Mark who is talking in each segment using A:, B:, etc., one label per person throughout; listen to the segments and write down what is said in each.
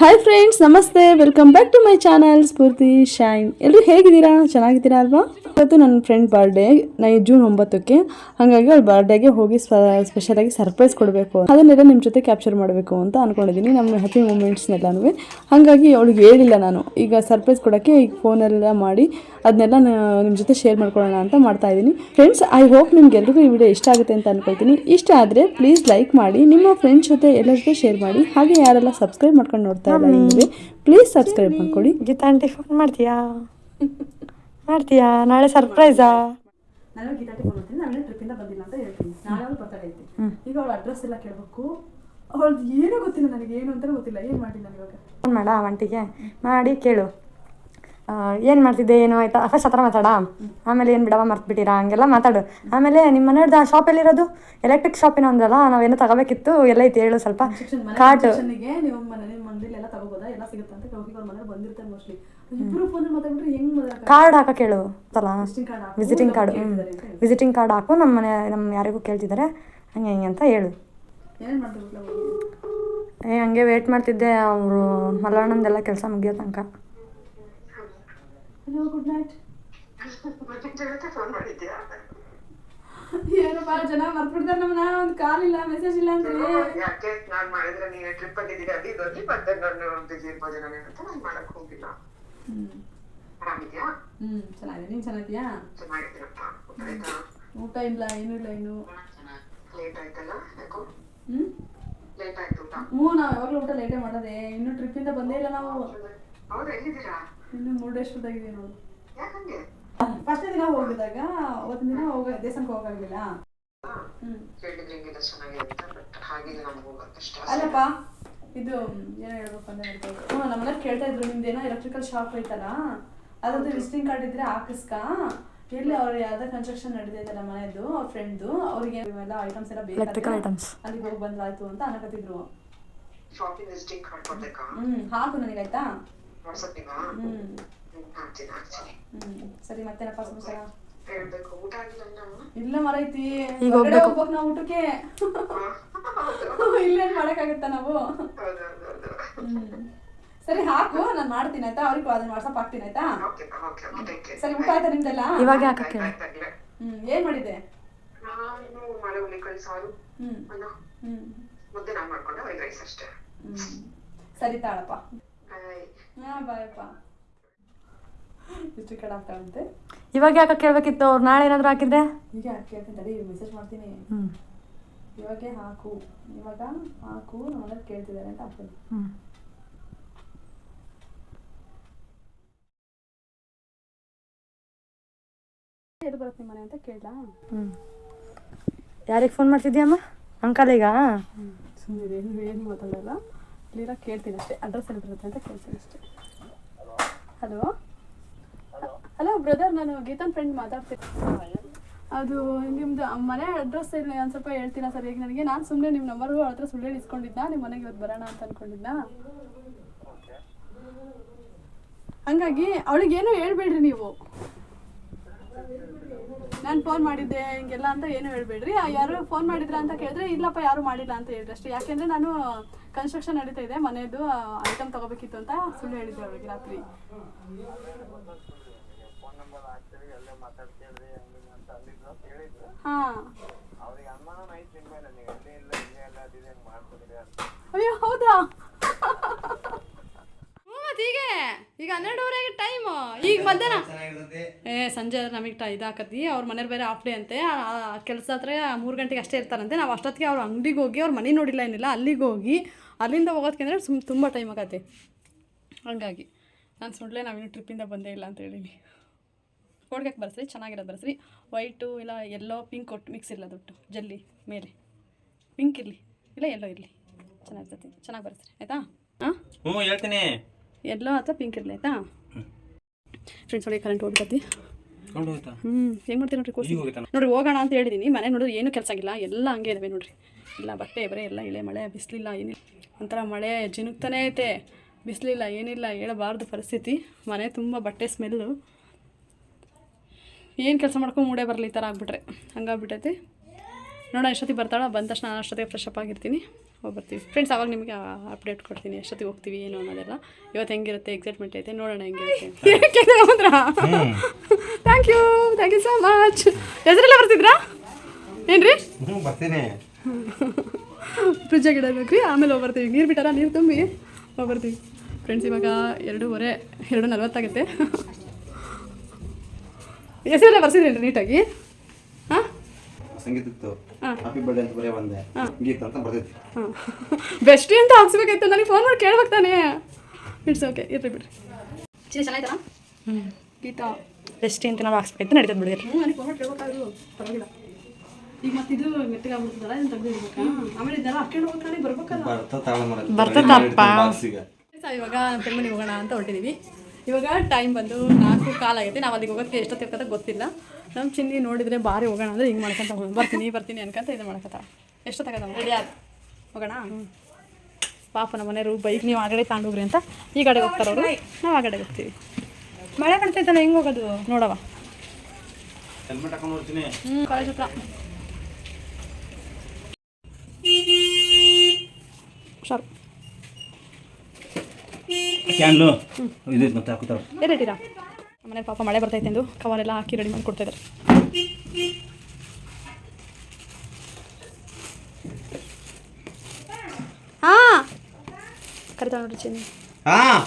A: Hi friends ನಮಸ್ತೆ welcome back to my channel Spoorthi shine ಎಲ್ಲರೂ ಹೇಗಿದ್ದೀರಾ ಚೆನ್ನಾಗಿದ್ದೀರಾ ಅಲ್ವಾ ಇವತ್ತು ನನ್ನ ಫ್ರೆಂಡ್ ಬರ್ಡೇ ನೈ ಜೂನ್ ಒಂಬತ್ತಕ್ಕೆ ಹಾಗಾಗಿ ಅವ್ಳ ಬರ್ಡೇಗೆ ಹೋಗಿ ಸ್ಪೆಷಲ್ ಆಗಿ ಸರ್ಪ್ರೈಸ್ ಕೊಡಬೇಕು ಅದನ್ನೆಲ್ಲ ನಿಮ್ಮ ಜೊತೆ ಕ್ಯಾಪ್ಚರ್ ಮಾಡಬೇಕು ಅಂತ ಅಂದ್ಕೊಂಡಿದ್ದೀನಿ ನಮ್ಮ ಹ್ಯಾಪಿ ಮೂಮೆಂಟ್ಸ್ನೆಲ್ಲನೂ ಹಾಗಾಗಿ ಅವಳಿಗೆ ಹೇಳಿಲ್ಲ ನಾನು ಈಗ ಸರ್ಪ್ರೈಸ್ ಕೊಡೋಕ್ಕೆ ಈಗ ಫೋನೆಲ್ಲ ಮಾಡಿ ಅದನ್ನೆಲ್ಲ ನಿಮ್ಮ ಜೊತೆ ಶೇರ್ ಮಾಡ್ಕೊಳ್ಳೋಣ ಅಂತ ಮಾಡ್ತಾ ಇದ್ದೀನಿ ಫ್ರೆಂಡ್ಸ್ ಐ ಹೋಪ್ ನಿಮ್ಗೆಲ್ರಿಗೂ ಈ ವಿಡಿಯೋ ಇಷ್ಟ ಆಗುತ್ತೆ ಅಂತ ಅಂದ್ಕೊಳ್ತೀನಿ ಇಷ್ಟ ಆದರೆ ಪ್ಲೀಸ್ ಲೈಕ್ ಮಾಡಿ ನಿಮ್ಮ ಫ್ರೆಂಡ್ಸ್ ಜೊತೆ ಎಲ್ಲರಿಗೂ ಜೊತೆ ಶೇರ್ ಮಾಡಿ ಹಾಗೆ ಯಾರೆಲ್ಲ ಸಬ್ಸ್ಕ್ರೈಬ್ ಮಾಡ್ಕೊಂಡು ನೋಡ್ತಾ ಇಲ್ಲ ಪ್ಲೀಸ್ ಸಬ್ಸ್ಕ್ರೈಬ್ ಮಾಡ್ಕೊಳ್ಳಿ
B: ಗೀತಾ ಆಂಟಿ ಫೋನ್ ಮಾಡ್ತೀಯಾ ಮಾಡ್ತೀಯಾ ನಾಳೆ ಸರ್ಪ್ರೈಸಾ
A: ನಾನು ಗೀತಾಟಿ ಫೋನ್ ಮಾಡ್ತೀನಿ ನಾಳೆ ಟ್ರಿಪ್ಪಿಂದ ಬಂದಿಲ್ಲ ಅಂತ ಹೇಳ್ತೀನಿ ನಾಳೆ ಅವ್ಳು ಬರ್ತಡೆ ಐತಿ ಈಗ ಅವಳ ಅಡ್ರೆಸ್ ಎಲ್ಲ ಕೇಳಬೇಕು ಅವಳದು ಏನೂ ಗೊತ್ತಿಲ್ಲ ನನಗೆ ಏನು ಅಂತ ಗೊತ್ತಿಲ್ಲ ಏನು ಮಾಡಿ ನಾನು ಇವಾಗ
B: ಫೋನ್ ಮಾಡ ಅವಂಟಿಗೆ ಮಾಡಿ ಕೇಳು ಏನು ಮಾಡ್ತಿದ್ದೆ ಏನು ಆಯ್ತಾ ಫಸ್ಟ್ ಹತ್ರ ಮಾತಾಡ ಆಮೇಲೆ ಏನು ಬಿಡವ ಮರ್ತ್ಬಿಟ್ಟಿರಾ ಹಂಗೆಲ್ಲ ಮಾತಾಡು ಆಮೇಲೆ ನಿಮ್ಮ ಮನೆಯವ್ರದ್ದು ಆ ಶಾಪಲ್ಲಿರೋದು ಎಲೆಕ್ಟ್ರಿಕ್ ಶಾಪಿನ ಒಂದಲ್ಲ ನಾವೇನೋ ತಗೋಬೇಕಿತ್ತು ಎಲ್ಲ ಐತೆ ಹೇಳು ಸ್ವಲ್ಪ
A: ಕಾಟು ನೀವು ಮನೆ ಮಂದಿಲೆಲ್ಲ ತಗೋಬೋದಾ ಎಲ್ಲ ಸಿಗುತ್ತೆ ಅಂತ ಹೋಗಿ ಅವ್ರ ಮನೆಯವ್ರು ಬಂದಿರ್ತಾರೆ ಮೋಸ್ಟ್ಲಿ
B: ಕಾರ್ಡ್ ಹಾಕ ಕೇಳು ತಲಾ
A: ವಿಸಿಟಿಂಗ್ ಕಾರ್ಡ್
B: ವಿಸಿಟಿಂಗ್ ಕಾರ್ಡ್ ಹಾಕು ನಮ್ಮ ಮನೆ ನಮ್ಮ ಯಾರಿಗೂ ಕೇಳ್ತಿದ್ದಾರೆ ಹಂಗೆ ಹಿಂಗೆ ಅಂತ ಹೇಳು ಏ ಹಂಗೆ ವೇಟ್ ಮಾಡ್ತಿದ್ದೆ ಅವರು ಮಲವಣ್ಣಂದೆಲ್ಲ ಕೆಲಸ ಮುಗಿಯೋ ತನಕ
A: ಗುಡ್ ನೈಟ್
C: ಏನು
A: ಬಾಳ ಜನ ಮರ್ಬಿಡ್ತಾರೆ ನಮ್ನ ಒಂದು ಕಾಲ್ ಇಲ್ಲ ಮೆಸೇಜ್ ಇಲ್ಲ ಅಂತ
C: ಯಾಕೆ ನಾನ್ ಮಾಡಿದ್ರೆ ನೀನ್ ಟ್ರಿಪ್ ಆಗಿದ್ದೀನಿ ಅದು ಇದು ಮತ್ತೆ ನಾನು ಬಿಜಿ ಜನ ನಾನು ಮಾಡಕ್ ಹೋಗಿಲ್ಲ
A: ಹ್ಮ್ ಚೆನ್ನಾಗಿದೆ ನೀನ್ ಚೆನ್ನಾಗಿದ್ಯಾ
C: ಊಟ
A: ಇಲ್ಲ ಏನು ಇಲ್ಲ ಇನ್ನು ಹ್ಞೂ ನಾವು ಯಾವಾಗಲೂ ಊಟ ಲೇಟೇ ಮಾಡೋದೆ ಇನ್ನೂ ಟ್ರಿಪ್ಪಿಂದ ಬಂದೇ ಇಲ್ಲ ನಾವು ಇನ್ನು ಮುರುಡೇಶ್ವರದಾಗಿದೆ
C: ನೋಡು
A: ಫಸ್ಟ್ ದಿನ ಹೋಗಿದಾಗ ಅವತ್ತಿನ ದಿನ ಹೋಗ ದೇವಸ್ಥಾನಕ್ಕೆ ಹೋಗಾಗಿಲ್ಲ ಅಲ್ಲಪ್ಪ ಇದು ಏನೋ ಹೇಳ್ಬೇಕು ಅಂತ ಹೇಳ್ತಾರೆ ಹ್ಞೂ ನಮ್ಮನ್ನ ಕೇಳ್ತಾ ಇದ್ರು ಏನೋ ಎಲೆಕ್ಟ್ರಿಕಲ್ ಶಾಪ್ ಐತಲ್ಲ ಅದ್ರದ್ದು ವಿಸಿಟಿಂಗ್ ಕಾರ್ಡ್ ಇದ್ರೆ ಹಾಕಿಸ್ಕ ಎಲ್ಲಿ ಅವ್ರ ಯಾವ್ದೋ ಕನ್ಸ್ಟ್ರಕ್ಷನ್ ಅಲ್ಲ ಮನೆಯದು ಅವ್ರ ಫ್ರೆಂಡ್ದು ಅವ್ರಿಗೆ ಇವೆಲ್ಲ ಐಟಮ್ಸ್ ಎಲ್ಲ
B: ಬೇಕು
A: ಅಲ್ಲಿಗೆ ಹೋಗಿ ಬಂದ್ರಾಯ್ತು ಅಂತ ಅನ್ನಕತ್ತಿದ್ರು
C: ಶಾಪಿಂಗ್ ವಿಸಿಟಿಂಗ್ ಕಾರ್ಡ್ ಕೊಡ್ಬೇಕಾ
A: ಹ್ಮ್ ಹಾಕು
C: ನನಗೆ
A: ಆಯ್ತಾ ಸರಿ ಮತ್ತೇನಪ್ಪ ಸಮಾಚಾರ
C: ಹೇಳ್ಬೇಕು
A: ಇಲ್ಲ ಮರೈತಿ
B: ಹೋಗ್ಬೇಕು
A: ನಾವು ಊಟಕ್ಕೆ ಇಲ್ಲೇನ್ ಮಾಡಕ್ಕಾಗುತ್ತ ನಾವು ಸರಿ ಹಾಕು ನಾನು ಮಾಡ್ತೀನಿ ಆಯ್ತಾ ಅವ್ರಿಗೆ ಅದನ್ನ ವಾಟ್ಸಪ್ ಹಾಕ್ತೀನಿ ಆಯ್ತಾ ಸರಿ ಊಟ ಆಯ್ತಾ ನಿಮ್ದೆಲ್ಲ
B: ಇವಾಗ ಹಾಕಕ್ಕೆ
A: ಹ್ಮ್ ಏನ್ ಮಾಡಿದೆ
C: ಮುದ್ದೆ
A: ಸರಿ ತಾಳಪ್ಪ ಹಾ ಬಾಯಪ್ಪ ಇಷ್ಟು
B: ಇವಾಗ ಯಾಕೆ ಕೇಳ್ಬೇಕಿತ್ತು ಅವ್ರು ನಾಳೆ ಏನಾದ್ರು ಹಾಕಿದ್ರೆ
A: ಈಗ ಹಾಕಿ ಹಾಕಂತಾರೆ ಮೆಸೇಜ್ ಮಾಡ್ತೀನಿ
B: ಹ್ಞೂ
A: ಇವಾಗೆ ಹಾಕು ಇವಾಗ ಹಾಕು ಅನ್ನೋದು ಕೇಳ್ತಿದ್ದಾರೆ ಅಂತ
B: ಹಾಕೋದು
A: ಎಲ್ಲಿ ಬರುತ್ತೆ ನಿಮ್ಮ ಮನೆ ಅಂತ ಕೇಳಲಾ
B: ಯಾರಿಗೆ ಫೋನ್ ಮಾಡ್ತಿದ್ಯಮ್ಮ ಈಗ
A: ಸುಮ್ಮನೆ ಏನು ಏನು ಮಾತಾಡಲ್ಲ ಕ್ಲಿಯರಾಗಿ ಕೇಳ್ತೀನಿ ಅಷ್ಟೇ ಅಡ್ರೆಸ್ ಎಲ್ಲಿ ಬರುತ್ತೆ ಅಂತ ಕೇಳ್ತೀನಿ ಅಷ್ಟೇ ಹಲೋ ಹಲೋ ಬ್ರದರ್ ನಾನು ಗೀತನ್ ಫ್ರೆಂಡ್ ಮಾತಾಡ್ತೀನಿ ಅದು ನಿಮ್ದು ಮನೆ ಅಡ್ರೆಸ್ ಇಲ್ಲ ಒಂದು ಸ್ವಲ್ಪ ಹೇಳ್ತೀರಾ ಸರ್ ಈಗ ನನಗೆ ನಾನು ಸುಮ್ಮನೆ ನಿಮ್ಮ ನಂಬರ್ ಅವ್ರ ಹತ್ರ ಸುಳ್ಳು ಇಸ್ಕೊಂಡಿದ್ದ ನಿಮ್ಮ ಮನೆಗೆ ಇವತ್ತು ಬರೋಣ ಅಂತ ಅನ್ಕೊಂಡಿದ್ದ ಹಂಗಾಗಿ ಅವಳಿಗೇನು ಹೇಳ್ಬೇಡ್ರಿ ನೀವು ನಾನು ಫೋನ್ ಮಾಡಿದ್ದೆ ಹಿಂಗೆಲ್ಲ ಅಂತ ಏನು ಹೇಳ್ಬೇಡ್ರಿ ಯಾರು ಫೋನ್ ಮಾಡಿದ್ರ ಅಂತ ಕೇಳಿದ್ರೆ ಇಲ್ಲಪ್ಪ ಯಾರು ಮಾಡಿಲ್ಲ ಅಂತ ಹೇಳಿದ್ರೆ ಅಷ್ಟೇ ಯಾಕೆಂದ್ರೆ ನಾನು ಕನ್ಸ್ಟ್ರಕ್ಷನ್ ನಡೀತಾ ಇದೆ ಮನೆಯದು ಐಟಮ್ ತಗೋಬೇಕಿತ್ತು ಅಂತ ಸುಳ್ಳು ಹೇಳಿದ್ದೆ ಅವಳಿಗೆ ರಾತ್ರಿ ಹಾ ಅಯ್ಯೋ ಹೌದಾ ಹೀಗೆ ಈಗ ಹನ್ನೆರಡುವರೆಗೆ ಟೈಮು ಈಗ ಮಧ್ಯಾಹ್ನ ಏ ಸಂಜೆ ನಮಗೆ ಟ ಇದಾಕತ್ತಿ ಅವ್ರ ಮನೇಲಿ ಬೇರೆ ಆಫ್ ಡೇ ಅಂತೆ ಕೆಲಸ ಹತ್ರ ಮೂರು ಗಂಟೆಗೆ ಅಷ್ಟೇ ಇರ್ತಾರಂತೆ ನಾವು ಅಷ್ಟೊತ್ತಿಗೆ ಅವ್ರ ಅಂಗಡಿಗೆ ಹೋಗಿ ಅವ್ರ ಮನೆ ನೋಡಿಲ್ಲ ಏನಿಲ್ಲ ಅಲ್ಲಿಗೆ ಹೋಗಿ ಅಲ್ಲಿಂದ ಹೋಗೋದಕ್ಕೆ ಸುಮ್ ತುಂಬ ಟೈಮ್ ಆಗತ್ತೆ ಹಂಗಾಗಿ ನಾನು ಸುಳ್ಳೆ ನಾವಿನ್ನೂ ಟ್ರಿಪ್ಪಿಂದ ಬಂದೇ ಇಲ್ಲ ಅಂತ ಹೇಳಿ ಹೋಳ್ಗೆಗೆ ಬರೆಸ್ರಿ ಚೆನ್ನಾಗಿರೋದು ಬರೆಸ್ರಿ ವೈಟು ಇಲ್ಲ ಎಲ್ಲೋ ಪಿಂಕ್ ಕೊಟ್ಟು ಮಿಕ್ಸ್ ಇಲ್ಲ ದುಡ್ಡು ಜಲ್ಲಿ ಮೇಲೆ ಪಿಂಕ್ ಇರಲಿ ಇಲ್ಲ ಎಲ್ಲೋ ಇರಲಿ ಚೆನ್ನಾಗಿರ್ತೈತಿ ಚೆನ್ನಾಗಿ ಬರೆಸ್ರಿ ಆಯಿತಾ ಹಾಂ
D: ಹ್ಞೂ ಹೇಳ್ತೀನಿ
A: ಎಲ್ಲೋ ಅಥವಾ ಪಿಂಕ್ ಇರಲಿ ಆಯಿತಾ ಫ್ರೆಂಡ್ಸ್ ನೋಡಿ ಕರೆಂಟ್ ಹೋಗ್ಬಿಟ್ಟತಿ ಹ್ಞೂ ಹೆಂಗೆ ಮಾಡ್ತೀನಿ ನೋಡಿರಿ
D: ಕೋಸಿ
A: ನೋಡಿ ಹೋಗೋಣ ಅಂತ ಹೇಳಿದ್ದೀನಿ ಮನೆ ನೋಡಿದ್ರೆ ಏನೂ ಕೆಲಸ ಆಗಿಲ್ಲ ಎಲ್ಲ ಹಂಗೆ ಇದಾವೆ ನೋಡಿರಿ ಇಲ್ಲ ಬಟ್ಟೆ ಬರೀ ಎಲ್ಲ ಇಳೆ ಮಳೆ ಬಿಸಿಲಿಲ್ಲ ಏನಿಲ್ಲ ಒಂಥರ ಮಳೆ ಜಿನುಕ್ತಾನೇ ಐತೆ ಬಿಸಿಲಿಲ್ಲ ಏನಿಲ್ಲ ಹೇಳಬಾರ್ದು ಪರಿಸ್ಥಿತಿ ಮನೆ ತುಂಬ ಬಟ್ಟೆ ಸ್ಮೆಲ್ಲು ಏನು ಕೆಲಸ ಮಾಡ್ಕೊಂಡು ಮೂಡೇ ಬರಲಿ ಈ ಥರ ಆಗಿಬಿಟ್ರೆ ಹಂಗಾಗ್ಬಿಟ್ಟೈತೆ ನೋಡೋಣ ಎಷ್ಟೊತ್ತಿಗೆ ಬರ್ತಾಳ ಬಂದ ತಕ್ಷಣ ನಾನು ಅಷ್ಟೊತ್ತಿಗೆ ಫ್ರೆಶ್ ಅಪ್ ಆಗಿರ್ತೀನಿ ಬರ್ತೀವಿ ಫ್ರೆಂಡ್ಸ್ ಅವಾಗ ನಿಮಗೆ ಅಪ್ಡೇಟ್ ಕೊಡ್ತೀನಿ ಎಷ್ಟೊತ್ತಿಗೆ ಹೋಗ್ತೀವಿ ಏನು ಅನ್ನೋದೆಲ್ಲ ಇವತ್ತು ಹೆಂಗಿರುತ್ತೆ ಎಕ್ಸೈಟ್ಮೆಂಟ್ ಐತೆ ನೋಡೋಣ ಹೆಂಗಿರುತ್ತೆ thank you thank you so much ಹೆಸರೆಲ್ಲ ಬರ್ತಿದ್ರಾ ಏನು
D: ರೀ ಬರ್ತೀನಿ
A: ಫ್ರಿಜ್ಜಾಗಿಡಬೇಕು ರೀ ಆಮೇಲೆ ಬರ್ತೀವಿ ನೀರು ಬಿಟ್ಟಾರ ನೀರು ತುಂಬಿ ಬರ್ತೀವಿ ಫ್ರೆಂಡ್ಸ್ ಇವಾಗ ಎರಡೂವರೆ ಎರಡು ನಲ್ವತ್ತಾಗುತ್ತೆ ಹೆಸರೆಲ್ಲ ಬರ್ಸಿದ್ರೇನು ನೀಟಾಗಿ ಹಾಂ
E: ಸಂಗೀತದ್ದು ಅಂತ ಅಂತ
A: ನನಗೆ ಫೋನ್ ಮಾಡಿ ಕೇಳ್ಬೇಕು ತಾನೇ ಇಟ್ಸ್ ಓಕೆ ಬಿಡ್ರಿ ಚಿನ್ನ
B: ಬೆಸ್ಟ್ ಅಂತ ನಾವು ಹಾಕ್ಸ್ಬೇಕಾಯ್ತು ನಡೀತದೆ ಬಿಡ್ರಿ
A: ಇವಾಗ ಹೋಗೋಣ ಅಂತ ಹೊರಟಿದೀವಿ ಇವಾಗ ಟೈಮ್ ಬಂದು ನಾಲ್ಕು ಕಾಲ ಆಗೈತೆ ನಾವು ಅಲ್ಲಿಗೆ ಹೋಗೋಕ್ಕೆ ಇರ್ಕೋತ ಗೊತ್ತಿಲ್ಲ ನಮ್ಮ ಚಿನ್ನಿ ನೋಡಿದರೆ ಬಾರಿ ಹೋಗೋಣ ಅಂದರೆ ಹಿಂಗೆ ಮಾಡ್ಕೊಂತ ಹೋಗೋಣ ಬರ್ತೀನಿ ಬರ್ತೀನಿ ಅನ್ಕೊಂತ ಇದು ಮಾಡ್ಕೊತ ಎಷ್ಟೊತ್ತಾಗದ ರೆಡಿ ಆದ ಹೋಗೋಣ ಪಾಪ ನಮ್ಮ ಮನೆಯವರು ಬೈಕ್ ನೀವು ಆಗಡೆ ಹೋಗ್ರಿ ಅಂತ ಈ ಕಡೆ ಹೋಗ್ತಾರೆ ಅವರು ನಾವು ಆ ಕಡೆ ಹೋಗ್ತೀವಿ
B: ಮಳೆ ಕಾಣ್ತೈತಲ್ಲ ಹಿಂಗೆ ಹೋಗೋದು
A: ನೋಡವ ಹ್ಞೂ ಕಾಲೇಜ್ ಹತ್ರ
E: ಕ್ಯಾನ್ಲು ಇದು ಮತ್ತೆ ಹಾಕುತ್ತಾರೆ
A: ಎಲ್ಲಿಟ್ಟಿರಾ ಮನೇಲಿ ಪಾಪ ಮಳೆ ಬರ್ತೈತೆ ಎಂದು ಕವರೆಲ್ಲ ಹಾಕಿ ರೆಡಿ ಮಾಡಿ ಕೊಡ್ತಾ ಇದ್ದಾರೆ ಹಾಂ ಕರಿತಾಳೆ ನೋಡ್ರಿ ಚೆನ್ನಿ
E: ಹಾಂ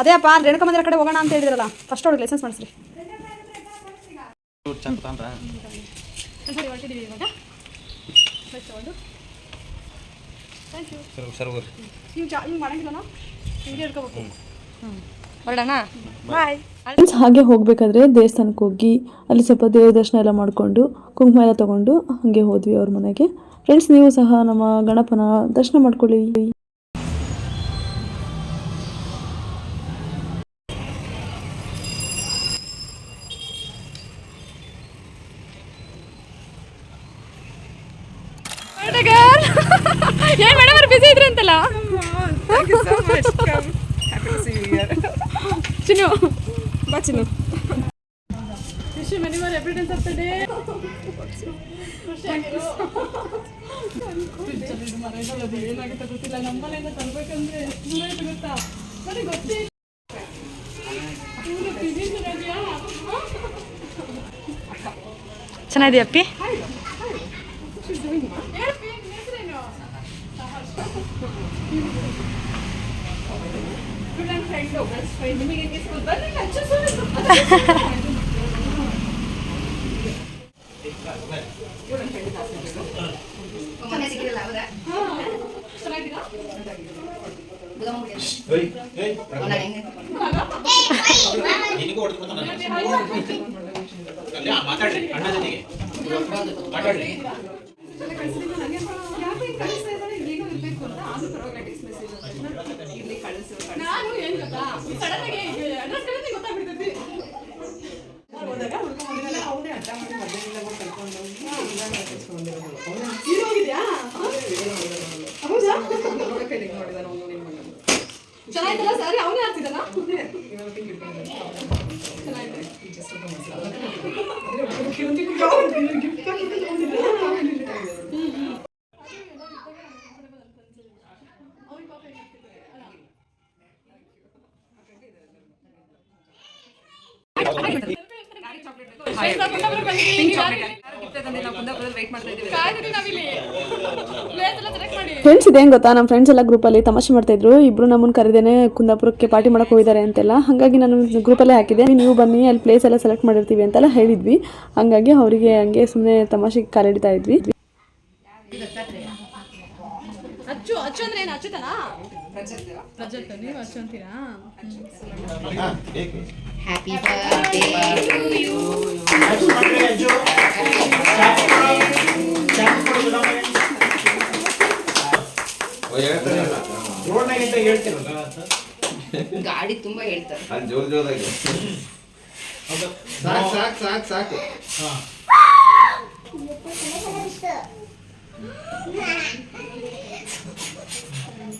A: ಅದೇ ಅಪ್ಪ ರೇಣುಕ ಮಂದಿರ ಕಡೆ ಹೋಗೋಣ ಅಂತ ಹೇಳಿದ್ರಲ್ಲ ಫಸ್ಟ್ ಅವ್ರಿಗೆ ಲೈಸೆನ್ಸ್ ಮಾಡಿಸ್ರಿ ಇವಾಗ ಹಾಗೆ ಹೋಗ್ಬೇಕಾದ್ರೆ ದೇವಸ್ಥಾನಕ್ಕೆ ಹೋಗಿ ಅಲ್ಲಿ ಸ್ವಲ್ಪ ದೇವ್ರ ದರ್ಶನ ಎಲ್ಲ ಮಾಡಿಕೊಂಡು ಕುಂಕುಮ ಎಲ್ಲ ತಗೊಂಡು ಹಂಗೆ ಹೋದ್ವಿ ಅವ್ರ ಮನೆಗೆ ಫ್ರೆಂಡ್ಸ್ ನೀವು ಸಹ ನಮ್ಮ ಗಣಪನ ದರ್ಶನ ಮಾಡ್ಕೊಳ್ಳಿ ಏನ್ ಮೇಡಮ್ ಅವ್ರು ಬಿಸಿ ಇದ್ರಿ ಅಂತಲ್ಲ ಚಿನ್ನು ಬಾ ಚಿನ್ನು ಡೇ
D: ಮಾತಾಡ್ರಿ ಅಣ್ಣ ಜೊತೆಗೆ ಮಾತಾಡ್ರಿ
A: ನಾನು ಏನ್ ಗೊತ್ತಾ ಸಡನ್ ಫ್ರೆಂಡ್ಸ್ ಇದೇನು ಗೊತ್ತಾ ನಮ್ಮ ಫ್ರೆಂಡ್ಸ್ ಎಲ್ಲ ಗ್ರೂಪಲ್ಲಿ ತಮಾಷೆ ಮಾಡ್ತಾ ಇದ್ರು ಇಬ್ರು ನಮ್ಮನ್ನು ಕರೆದೇನೆ ಕುಂದಾಪುರಕ್ಕೆ ಪಾರ್ಟಿ ಮಾಡಕ್ಕೆ ಹೋಗಿದ್ದಾರೆ ಅಂತೆಲ್ಲ ಹಾಗಾಗಿ ನಾನು ಗ್ರೂಪಲ್ಲೇ ಹಾಕಿದೆ ನೀವು ಬನ್ನಿ ಅಲ್ಲಿ ಪ್ಲೇಸ್ ಎಲ್ಲ ಸೆಲೆಕ್ಟ್ ಮಾಡಿರ್ತೀವಿ ಅಂತೆಲ್ಲ ಹೇಳಿದ್ವಿ ಹಾಗಾಗಿ ಅವರಿಗೆ ಹಂಗೆ ಸುಮ್ಮನೆ ತಮಾಷೆಗೆ ಕಾಲಿಡ್ತಾ ಇದ್ವಿ ಅಚ್ಚು ಅಚ್ಚು ಅಂದ್ರೆ ಏನು ಅಚ್ಚುತನ ನೀವು
F: ಗಾಡಿ ತುಂಬಾ ಹೇಳ್ತಾರೆ
E: ಸಾಕು ಸಾಕು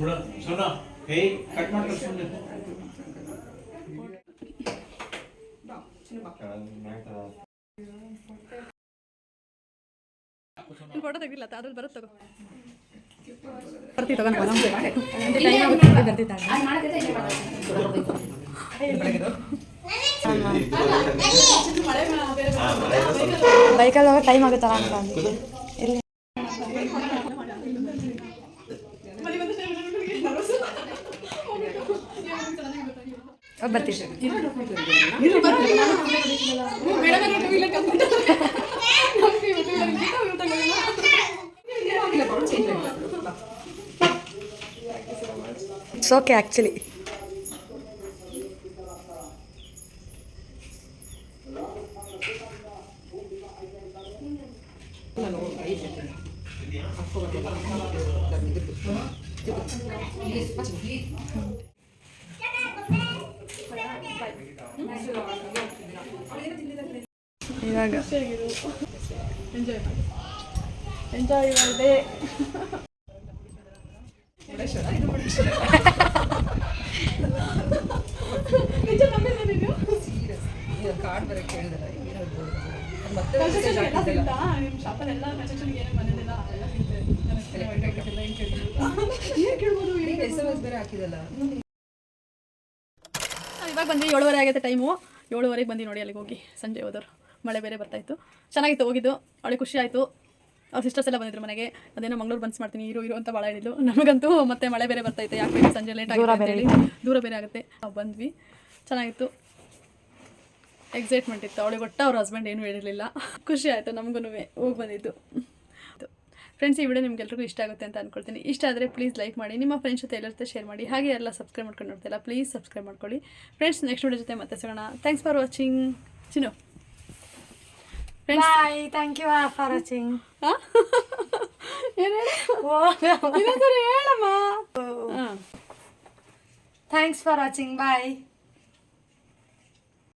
A: ಫೋಟೋ ತೆಗಿಲ್ಲ ಅದ್ರಲ್ಲಿ ಬರುತ್ತೆ
B: ಬೈಕಲ್ಲಿ ಹೋಗೋ ಟೈಮ್ ಆಗುತ್ತಲ್ಲ ಅಂತ ಬರ್ತೀವಿ ಇಟ್ಸ್ ಓಕೆ ಆಕ್ಚುಲಿ
A: ಎಂಜಾಯ್ ಮಾಡಿ ಎಂಜಾಯ್ ಇವಾಗ ಬಂದ್ವಿ ಏಳುವರೆ ಆಗುತ್ತೆ ಟೈಮು ಏಳುವರೆಗೆ ಬಂದಿ ನೋಡಿ ಅಲ್ಲಿಗೆ ಹೋಗಿ ಸಂಜೆ ಹೋದವ್ರು ಮಳೆ ಬೇರೆ ಬರ್ತಾಯಿತ್ತು ಚೆನ್ನಾಗಿತ್ತು ಹೋಗಿದ್ದು ಅವಳಿಗೆ ಖುಷಿ ಆಯಿತು ಅವ್ರ ಸಿಸ್ಟರ್ಸ್ ಎಲ್ಲ ಬಂದಿದ್ರು ಮನೆಗೆ ಅದೇನೋ ಮಂಗ್ಳೂರು ಬನ್ಸ್ ಮಾಡ್ತೀನಿ ಇರು ಇರು ಅಂತ ಭಾಳ ಹೇಳಿದ್ಲು ನಮಗಂತೂ ಮತ್ತೆ ಮಳೆ ಬೇರೆ ಬರ್ತಾಯಿತ್ತು ಯಾಕೆ ಸಂಜೆ ಲೇಟ್ ಆಗಿ ಹೇಳಿ ದೂರ ಬೇರೆ ಆಗುತ್ತೆ ನಾವು ಬಂದ್ವಿ ಚೆನ್ನಾಗಿತ್ತು ಎಕ್ಸೈಟ್ಮೆಂಟ್ ಇತ್ತು ಅವಳಿಗೆ ಒಟ್ಟು ಅವ್ರ ಹಸ್ಬೆಂಡ್ ಏನೂ ಹೇಳಿರಲಿಲ್ಲ ಖುಷಿ ಆಯಿತು ನಮಗೂ ಹೋಗಿ ಬಂದಿದ್ದು ಫ್ರೆಂಡ್ಸ್ ಈ ವಿಡಿಯೋ ನಿಮ್ಗೆಲ್ರಿಗೂ ಇಷ್ಟ ಆಗುತ್ತೆ ಅಂತ ಅನ್ಕೊಳ್ತೀನಿ ಇಷ್ಟ ಆದರೆ ಪ್ಲೀಸ್ ಲೈಕ್ ಮಾಡಿ ನಿಮ್ಮ ಫ್ರೆಂಡ್ಸ್ ಜೊತೆ ಎಲ್ಲರ ಜೊತೆ ಶೇರ್ ಮಾಡಿ ಹಾಗೆ ಎಲ್ಲ ಸಬ್ಸ್ಕ್ರೈಬ್ ಮಾಡ್ಕೊಂಡು ಇಲ್ಲ ಪ್ಲೀಸ್ ಸಬ್ಸ್ಕ್ರೈಬ್ ಮಾಡ್ಕೊಳ್ಳಿ ಫ್ರೆಂಡ್ಸ್ ನೆಕ್ಸ್ಟ್ ವಿಡಿಯೋ ಜೊತೆ ಮತ್ತೆ ಸಿಗೋಣ ಥ್ಯಾಂಕ್ಸ್ ಫಾರ್ ವಾಚಿಂಗ್ ಚಿನ್ನು
B: Friends, bye. Thank you all
A: for watching. Uh.
B: Thanks for watching. Bye.